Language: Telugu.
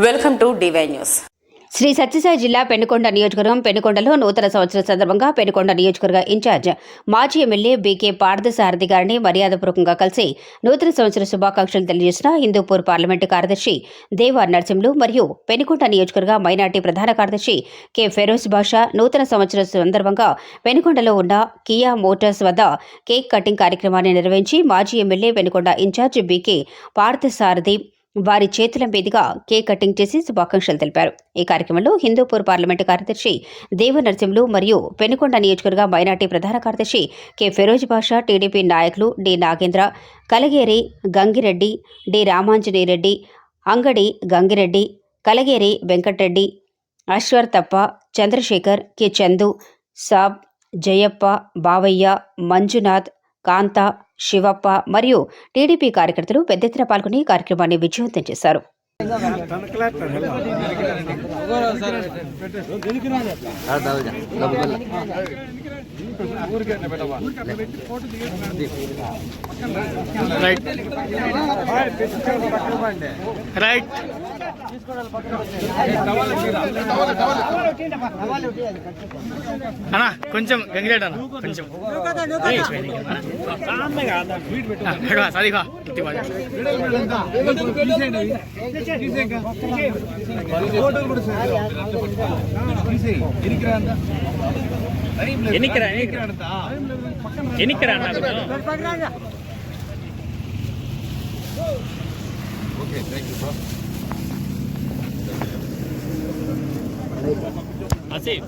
Welcome to DY news. Sri Sathya Sai జిల్లా పెనుకొండ నియోజకవర్గం పెనుకొండలో నూతన సంవత్సరం సందర్భంగా పెనుకొండ నియోజకవర్గ ఇన్ఛార్జ్ మాజీ ఎమ్మెల్యే బీకే పార్థసారథి గారిని మర్యాదపూర్వకంగా కలిసి నూతన సంవత్సర శుభాకాంక్షలు తెలియజేసిన హిందూపూర్ పార్లమెంటు కార్యదర్శి దేవా నరసింహులు మరియు పెనుకొండ నియోజకవర్గ మైనార్టీ ప్రధాన కార్యదర్శి కె ఫెరోజ్ బాషా నూతన సంవత్సరం సందర్భంగా పెనుకొండలో ఉన్న కియా మోటార్స్ వద్ద కేక్ కటింగ్ కార్యక్రమాన్ని నిర్వహించి మాజీ MLA Penukonda in charge BK Parthasarathi వారి చేతుల మీదుగా కేక్ కటింగ్ చేసి శుభాకాంక్షలు తెలిపారు. ఈ కార్యక్రమంలో హిందూపూర్ పార్లమెంటు కార్యదర్శి దేవ నరసింహులు మరియు పెనుకొండ నియోజకవర్గ మైనార్టీ ప్రధాన కార్యదర్శి కె. ఫెరోజ్ బాషా టీడీపీ నాయకులు D. Nagendra Kalageri Gangi Reddy D. Ramanjaneya Reddy Angadi Gangi Reddy Kalageri Venkata Reddy Ashwarthappa Chandrasekhar K. Chandu Saab Jayappa Bavayya Manjunath Kanta Shivappa మరియు టీడీపీ కార్యకర్తలు పెద్ద ఎత్తున పాల్గొని కార్యక్రమాన్ని విజయవంతం చేశారు. Right right. అన్నా కొంచెం గంగిరేట్ అన్న కొంచెం సరిగా ఎన్నికరా ఎన్నికరా అన్న Así.